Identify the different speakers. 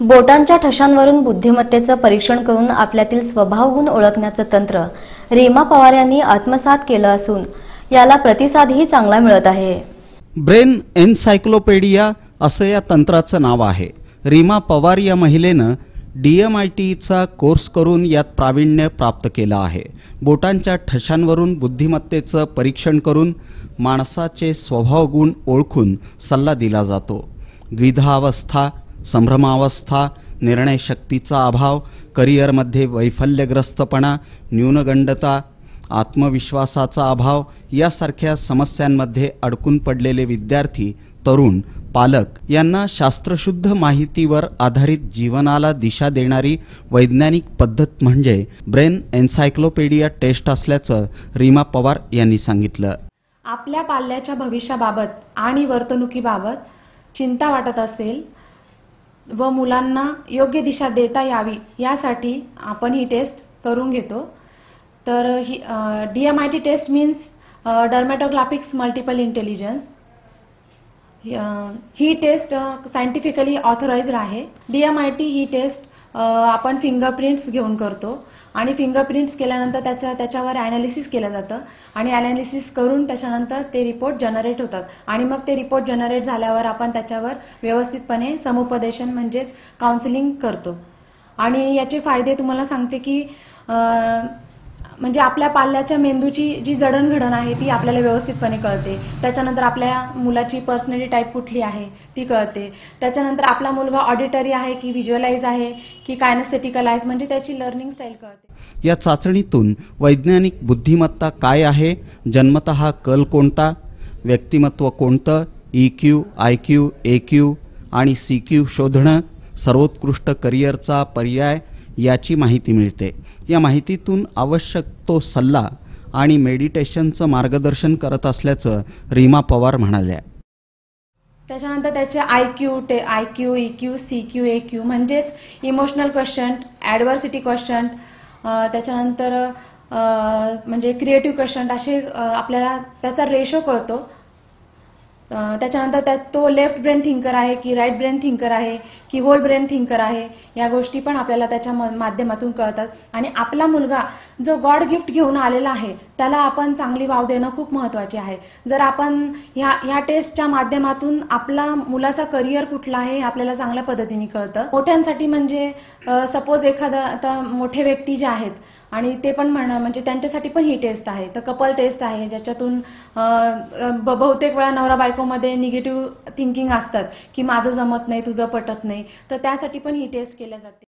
Speaker 1: बोटांच्या ठशांवरून बुद्धिमत्तेचं परीक्षण करून आपल्यातील स्वभावगुण ओळखण्याचं तंत्र रेमा पवार यांनी आत्मसात केलं असून याला प्रतिसादही चांगला मिळत आहे.
Speaker 2: ब्रेन एन्सायक्लोपेडिया असं या तंत्राचं नाव आहे. रीमा पवार या महिलेनं डी एम आय टीचा कोर्स करून यात प्रावीण्य प्राप्त केलं आहे. बोटांच्या ठशांवरून बुद्धिमत्तेचं परीक्षण करून माणसाचे स्वभावगुण ओळखून सल्ला दिला जातो. द्विधावस्था संभ्रमावस्था निर्णयशक्तीचा अभाव करिअरमध्ये वैफल्यग्रस्तपणा न्यूनगंडता आत्मविश्वासाचा अभाव यासारख्या समस्यांमध्ये अडकून पडलेले विद्यार्थी तरुण पालक यांना शास्त्रशुद्ध माहितीवर आधारित जीवनाला दिशा देणारी वैज्ञानिक पद्धत म्हणजे ब्रेन एन्सायक्लोपेडिया टेस्ट असल्याचं रीमा पवार यांनी सांगितलं.
Speaker 3: आपल्या पाल्याच्या भविष्याबाबत आणि वर्तणुकीबाबत चिंता वाटत असेल व मुलांना योग्य दिशा देता यावी यासाठी आपण ही टेस्ट करून घेतो. तर ही D M I T test means dermatoglyphics multiple intelligence he test scientifically authorised आहे. डी एम आय टी ही टेस्ट आपण फिंगरप्रिंट्स घेऊन करतो. आणि फिंगरप्रिंट्स केल्यानंतर त्याचं त्याच्यावर ॲनालिसिस केलं जातं. आणि ॲनालिसिस करून त्याच्यानंतर ते रिपोर्ट जनरेट होतात. आणि मग ते रिपोर्ट जनरेट झाल्यावर आपण त्याच्यावर व्यवस्थितपणे समुपदेशन म्हणजेच काउन्सिलिंग करतो. आणि याचे फायदे तुम्हाला सांगते की म्हणजे आपल्या पाल्याच्या मेंदूची जी जडणघडण आहे ती आपल्याला व्यवस्थितपणे कळते. त्याच्यानंतर आपल्या मुलाची पर्सनॅलिटी टाईप कुठली आहे ती कळते. त्याच्यानंतर आपला मुलगा ऑडिटरी आहे की व्हिज्युअलाइज आहे की कायनेस्थेटिकलाइज म्हणजे त्याची लर्निंग स्टाईल कळते.
Speaker 2: या चाचणीतून वैज्ञानिक बुद्धिमत्ता काय आहे जन्मत कल कोणता व्यक्तिमत्व कोणतं E Q I Q A Q आणि सी क्यू शोधणं सर्वोत्कृष्ट करिअरचा पर्याय याची माहिती मिळते. या माहितीतून आवश्यक तो सल्ला आणि मेडिटेशनचं मार्गदर्शन करत असल्याचं रीमा पवार म्हणाल्या.
Speaker 3: त्याच्यानंतर त्याचे आय क्यू टे I Q E Q C Q A Q म्हणजेच इमोशनल क्वेश्चन ॲडव्हर्सिटी क्वेश्चन त्याच्यानंतर म्हणजे क्रिएटिव्ह क्वेश्चन असे आपल्याला त्याचा रेशो कळतो. त्याच्यानंतर त्या तो लेफ्ट ब्रेन थिंकर आहे की राईट ब्रेन थिंकर आहे की होल ब्रेन थिंकर आहे या गोष्टी पण आपल्याला त्याच्या माध्यमातून कळतात. आणि आपला मुलगा जो गॉड गिफ्ट घेऊन आलेला आहे त्याला आपण चांगली वाव देणं खूप महत्त्वाचे आहे. जर आपण ह्या ह्या टेस्टच्या माध्यमातून आपला मुलाचा करिअर कुठला आहे हे आपल्याला चांगल्या पद्धतीने कळतं. मोठ्यांसाठी म्हणजे सपोज एखादा आता मोठे व्यक्ती जे आहेत आणि ते पण म्हण म्हणजे त्यांच्यासाठी पण ही टेस्ट आहे. तर कपल टेस्ट आहे ज्याच्यातून बहुतेक वेळा नवरा बायकोमध्ये निगेटिव्ह थिंकिंग असतात की माझं जमत नाही तुझं पटत नाही. तर त्यासाठी पण ही टेस्ट केल्या जाते.